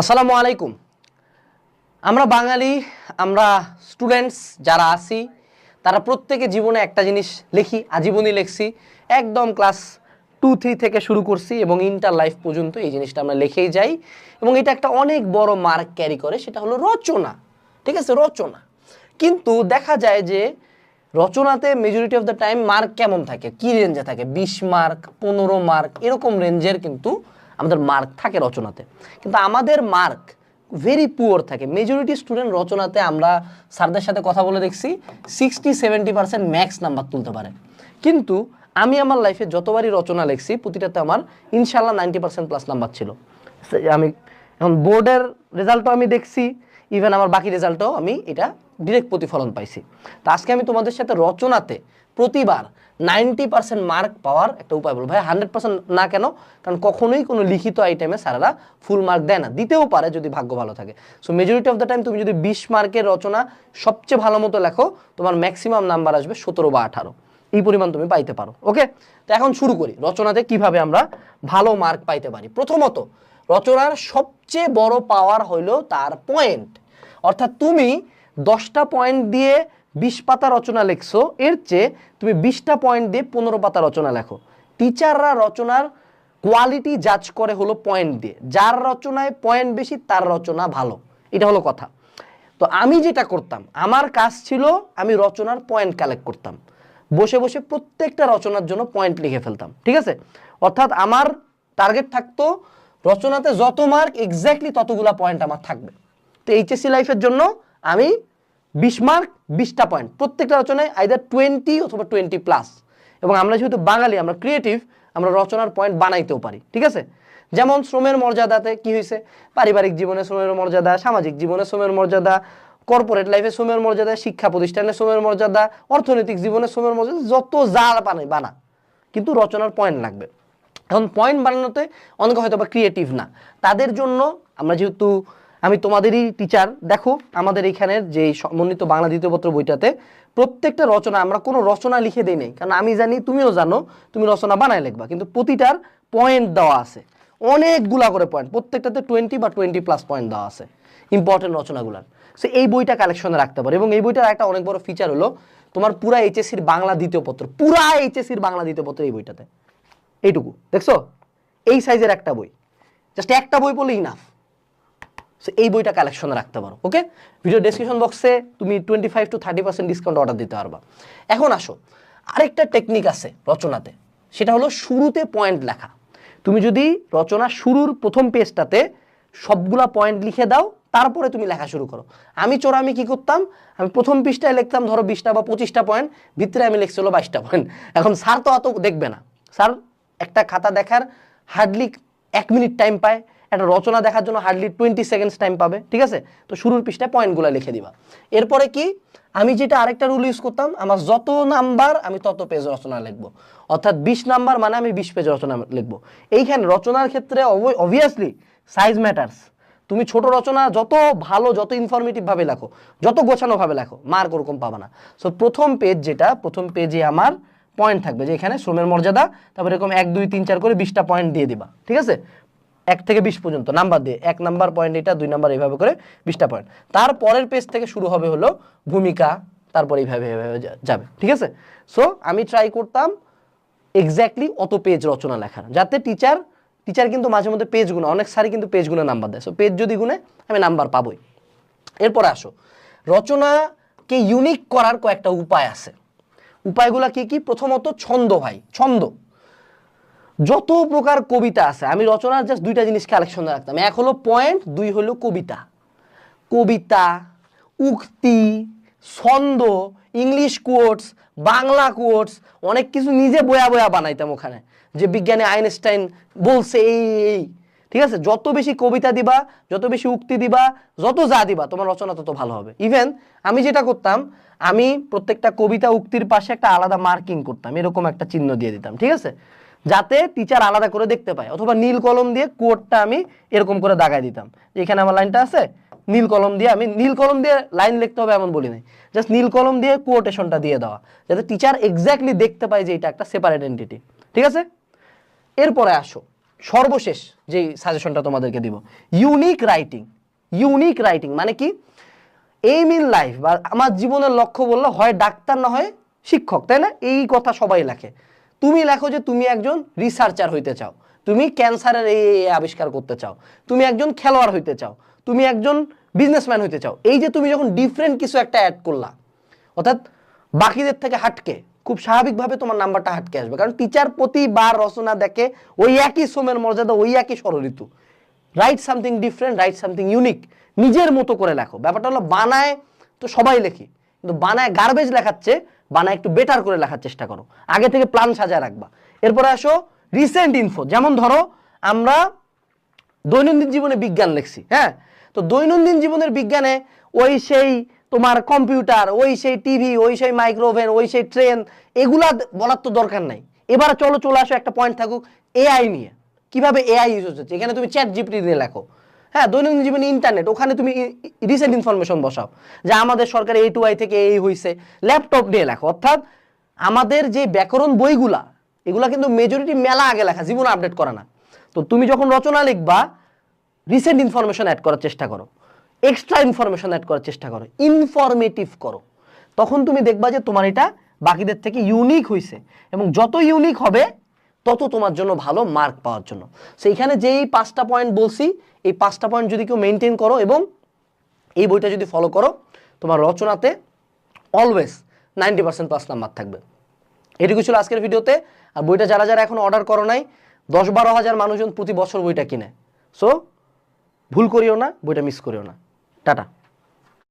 আসসালামু আলাইকুম। আমরা বাঙালি, আমরা স্টুডেন্টস যারা আছি, তারা প্রত্যেকে জীবনে একটা জিনিস লিখি, আজীবনই লিখছি। একদম ক্লাস টু থ্রি থেকে শুরু করছি এবং ইন্টার লাইফ পর্যন্ত এই জিনিসটা আমরা লিখেই যাই। এবং এটা একটা অনেক বড় মার্ক ক্যারি করে, সেটা হলো রচনা। ঠিক আছে? রচনা। কিন্তু দেখা যায় যে রচনাতে majority of the time mark কেমন থাকে? কি রেঞ্জে থাকে? বিশ মার্ক পনেরো মার্ক এরকম রেঞ্জের কিন্তু আমাদের মার্ক থাকে রচনাতে। কিন্তু আমাদের মার্ক ভেরি পুয়ার থাকে। মেজরিটি স্টুডেন্ট রচনাতে আমরা স্যারদের সাথে কথা বলে দেখছি sixty seventy percent max number তুলতে পারে। কিন্তু আমি আমার লাইফে যতবারই রচনা লিখছি, প্রতিটাতে আমার ইনশাল্লাহ নাইনটি পার্সেন্ট প্লাস নাম্বার ছিল। আমি এখন বোর্ডের রেজাল্টও আমি দেখছি। ইভেন আমার বাকি রেজাল্টও আমি এটা ডিরেক্ট প্রতিফলন পাইছি। তো আজকে আমি তোমাদের সাথে রচনাতে প্রতিবার নাইনটি পার্সেন্ট মার্ক পাওয়ার একটা উপায় বলব। ভাই হান্ড্রেড পার্সেন্ট না কেন? কারণ কখনোই কোনো লিখিত আইটেমে স্যারেরা ফুল মার্ক দেয় না। দিতেও পারে যদি ভাগ্য ভালো থাকে। So majority of the time তুমি যদি বিশ মার্কের রচনা সবচেয়ে ভালো মতো লেখো, তোমার ম্যাক্সিমাম নাম্বার আসবে সতেরো বা আঠারো। এই পরিমাণ তুমি পাইতে পারো। ওকে তো এখন শুরু করি। রচনাতে কীভাবে আমরা ভালো মার্ক পাইতে পারি? প্রথমত রচনার সবচেয়ে বড় পাওয়ার হইল তার পয়েন্ট অর্থাৎ তুমি দশটা পয়েন্ট দিয়ে বিশ পাতা রচনা লেখছো, এর চেয়ে তুমি বিশটা পয়েন্ট দিয়ে পনেরো পাতা রচনা লেখো। টিচাররা রচনার কোয়ালিটি জাজ করে হলো পয়েন্ট দিয়ে। যার রচনায় পয়েন্ট বেশি, তার রচনা ভালো। এটা হলো কথা। তো আমি যেটা করতাম, আমার কাজ ছিল আমি রচনার পয়েন্ট কালেক্ট করতাম। বসে বসে প্রত্যেকটা রচনার জন্য পয়েন্ট লিখে ফেলতাম, ঠিক আছে? অর্থাৎ আমার টার্গেট থাকতো রচনাতে যত মার্ক এক্স্যাক্টলি ততগুলা পয়েন্ট আমার থাকবে। তো এইচএসসি লাইফের জন্য আমি বিশ মার্ক বিশটা পয়েন্ট প্রত্যেকটা রচনায় আইদার টোয়েন্টি অথবা টোয়েন্টি প্লাস এবং আমরা যেহেতু বাঙালি, আমরা ক্রিয়েটিভ আমরা রচনার পয়েন্ট বানাইতেও পারি, ঠিক আছে? যেমন শ্রমের মর্যাদাতে কি হয়েছে পারিবারিক জীবনে শ্রমের মর্যাদা, সামাজিক জীবনে শ্রমের মর্যাদা কর্পোরেট লাইফে শ্রমের মর্যাদা, শিক্ষা প্রতিষ্ঠানে শ্রমের মর্যাদা, অর্থনৈতিক জীবনে শ্রমের মর্যাদা, যত যা বানাই বানা কিন্তু রচনার পয়েন্ট লাগবে। এখন পয়েন্ট বানানোতে অনেকে হয়তো বা ক্রিয়েটিভ না। তাদের জন্য আমরা যেহেতু, আমি তোমাদেরই টিচার দেখো আমাদের এখানের যে সমন্বিত বাংলা দ্বিতীয় পত্র বইটাতে প্রত্যেকটা রচনা, আমরা কোনো রচনা লিখে দিই নাই। কারণ আমি জানি, তুমিও জানো, তুমি রচনা বানায় লিখবা, কিন্তু প্রতিটার পয়েন্ট দেওয়া আছে। অনেকগুলা করে পয়েন্ট প্রত্যেকটাতে টোয়েন্টি বা টোয়েন্টি প্লাস পয়েন্ট দেওয়া আছে ইম্পর্টেন্ট রচনাগুলার। সে এই বইটা কালেকশনে রাখতে পারে। এবং এই বইটার একটা অনেক বড় ফিচার হলো, তোমার পুরা এইচএসসির বাংলা দ্বিতীয় পত্র, পুরা এইচএসসির বাংলা দ্বিতীয় পত্র এই বইটাতে। এইটুকু, দেখছ? এই সাইজের একটা বই। জাস্ট একটা বই পড়লে ইনাফ সো এই বইটা কালেকশনে রাখতে পারো ওকে ভিডিও ডেসক্রিপশন বক্সে তুমি twenty five to thirty percent discount order দিতে পারবা। এখন আসো, আরেকটা টেকনিক আছে রচনাতে। সেটা হলো শুরুতে পয়েন্ট লেখা। তুমি যদি রচনা শুরুর প্রথম পেজটাতে সবগুলা পয়েন্ট লিখে দাও, তারপরে তুমি লেখা শুরু করো। আমি চোরা আমি কি করতাম? আমি প্রথম পৃষ্ঠায় লিখতাম ধরো বিশটা বা পঁচিশটা পয়েন্ট ভিতরে আমি লিখছিল বাইশটা পয়েন্ট এখন স্যার তো অত দেখবে না। স্যার একটা খাতা দেখার হার্ডলি এক মিনিট টাইম পায়। একটা রচনা দেখার জন্য হার্ডলি টোয়েন্টি সেকেন্ডস টাইম পাবে, ঠিক আছে? তো শুরুর পৃষ্ঠায় পয়েন্টগুলো লিখে দিবা। এরপরে কি? আমি যেটা আরেকটা রুল ইউজ করতাম, আমার যত নাম্বার আমি তত পেজ রচনা লিখব। অর্থাৎ বিশ নাম্বার মানে আমি বিশ পেজ রচনা লিখব। এইখানে রচনার ক্ষেত্রে অবভিয়াসলি সাইজ ম্যাটার্স তুমি ছোট রচনা যত ভালো, যত ইনফরমেটিভ ভাবে লেখো, যত গোছানো ভাবে লেখো মার্ক ওরকম পাবে না। সো প্রথম পেজ যেটা, প্রথম পেজে আমার পয়েন্ট থাকবে যে এখানে শ্রমের মর্যাদা, তারপর এরকম এক, দুই, তিন, চার করে বিশটা পয়েন্ট দিয়ে দিবা, ঠিক আছে? এক থেকে বিশ পর্যন্ত নাম্বার দিয়ে, এক নাম্বার পয়েন্ট এটা, দুই নাম্বার এইভাবে করে বিশটা পয়েন্ট তার পরের পেজ থেকে শুরু হবে হলো ভূমিকা, তারপর এইভাবে এইভাবে যাবে, ঠিক আছে? সো আমি ট্রাই করতাম এক্স্যাক্টলি অত পেজ রচনা লেখার, যাতে টিচার টিচার কিন্তু মাঝে মধ্যে পেজ অনেক সারি কিন্তু পেজ নাম্বার দেয়। সো পেজ যদি গুনে, আমি নাম্বার পাবোই। এরপরে আসো, রচনাকে ইউনিক করার কয়েকটা উপায় আছে। উপায়গুলো কি কি? প্রথমত ছন্দ ভাই, ছন্দ। যত প্রকার কবিতা আছে, আমি রচনার জাস্ট দুইটা জিনিস কালেকশন রাখতাম। এক হলো পয়েন্ট দুই হলো কবিতা। কবিতা, উক্তি, ছন্দ ইংলিশ কোর্টস বাংলা কোটস অনেক কিছু নিজে বয়া বয়া বানাইতাম ওখানে। যে বিজ্ঞানী আইনস্টাইন বলছে এই। ঠিক আছে? যত বেশি কবিতা দিবা, যত বেশি উক্তি দিবা, যত যা দিবা, তোমার রচনা তত ভালো হবে। ইভেন আমি যেটা করতাম, আমি প্রত্যেকটা কবিতা উক্তির পাশে একটা আলাদা মার্কিং করতাম, এরকম একটা চিহ্ন দিয়ে দিতাম, ঠিক আছে? যাতে টিচার আলাদা করে দেখতে পায়, অথবা নীল কলম দিয়ে কোডটা আমি এরকম করে দাগায় দিতাম। এখানে আমার লাইনটা আছে, নীল কলম দিয়ে আমি, নীল কলম দিয়ে লাইন লিখতে হবে এমন বলি নাই। জাস্ট নীল কলম দিয়ে কোটেশনটা দিয়ে দেওয়া, যাতে টিচার এক্স্যাক্টলি দেখতে পায় যে এটা একটা সেপারেট এন্টিটি ঠিক আছে? এরপরে আসো। সর্বশেষ যে সাজেশনটা তোমাদেরকে দিব ইউনিক রাইটিং ইউনিক রাইটিং মানে কি? এইম ইন লাইফ বা আমার জীবনের লক্ষ্য বললে হয় ডাক্তার না হয় শিক্ষক, তাই না? এই কথা সবাই লেখে। তুমি লেখো যে তুমি একজন রিসার্চার হইতে চাও, তুমি ক্যান্সারের এই আবিষ্কার করতে চাও, তুমি একজন খেলোয়াড় হইতে চাও, তুমি একজন বিজনেসম্যান হইতে চাও। এই যে তুমি যখন ডিফারেন্ট কিছু একটা অ্যাড করলা, অর্থাৎ বাকিদের থেকে হাটকে খুব স্বাভাবিকভাবে তোমার নাম্বারটা হাটকে আসবে। কারণ টিচার প্রতিবার রচনা দেখে ওই একই সোমের মর্যাদা, ওই একই স্বরঋতু। Write something different write something unique নিজের মতো করে লেখো। ব্যাপারটা হলো বানায় তো সবাই লেখি। কিন্তু বানায় গার্বেজ লেখাচ্ছে, বানায় একটু বেটার করে লেখার চেষ্টা করো। আগে থেকে প্ল্যান সাজায় রাখবা। এরপরে আসো রিসেন্ট ইনফো যেমন ধরো, আমরা দৈনন্দিন জীবনে বিজ্ঞান লিখছি হ্যাঁ? তো দৈনন্দিন জীবনের বিজ্ঞানে ওই সেই তোমার কম্পিউটার, ওই সেই টিভি, ওই সেই মাইক্রোওভেন, ওই সেই ট্রেন, এগুলা বলার তো দরকার নাই। এবার চলো, চলে আসো, একটা পয়েন্ট থাকুক এআই নিয়ে। কীভাবে এআই ইউজ হচ্ছে? এখানে তুমি চ্যাট জিপিটি দিয়ে লেখো। হ্যাঁ দৈনন্দিন জীবনে ইন্টারনেট ওখানে তুমি রিসেন্ট ইনফরমেশন বসাও। যে আমাদের সরকার এই টু আই থেকে এই হইছে ল্যাপটপ নিয়ে লেখো। অর্থাৎ আমাদের যে ব্যাকরণ বইগুলা, এগুলা কিন্তু মেজরিটি মেলা আগে লেখা, জীবনে আপডেট করে না। তো তুমি যখন রচনা লিখবা রিসেন্ট ইনফরমেশন অ্যাড করার চেষ্টা করো। এক্সট্রা ইনফরমেশন অ্যাড করার চেষ্টা করো ইনফরমেটিভ করো। তখন তুমি দেখবা যে তোমার এটা বাকিদের থেকে ইউনিক হইছে এবং যত ইউনিক হবে, তত তোমার জন্য ভালো মার্ক পাওয়ার জন্য। সেইখানে যেই পাঁচটা পয়েন্ট বলছি, এই পাঁচটা পয়েন্ট যদি কেউ মেনটেন করো এবং এই বইটা যদি ফলো করো, তোমার রচনাতে always ninety percent plus number থাকবে। এটুকু ছিল আজকের ভিডিওতে। আর বইটা যারা যারা এখন অর্ডার করো নাই, দশ বারো হাজার মানুষজন প্রতি বছর বইটা কিনে। সো ভুল করিও না, বইটা মিস করিও না। Tata.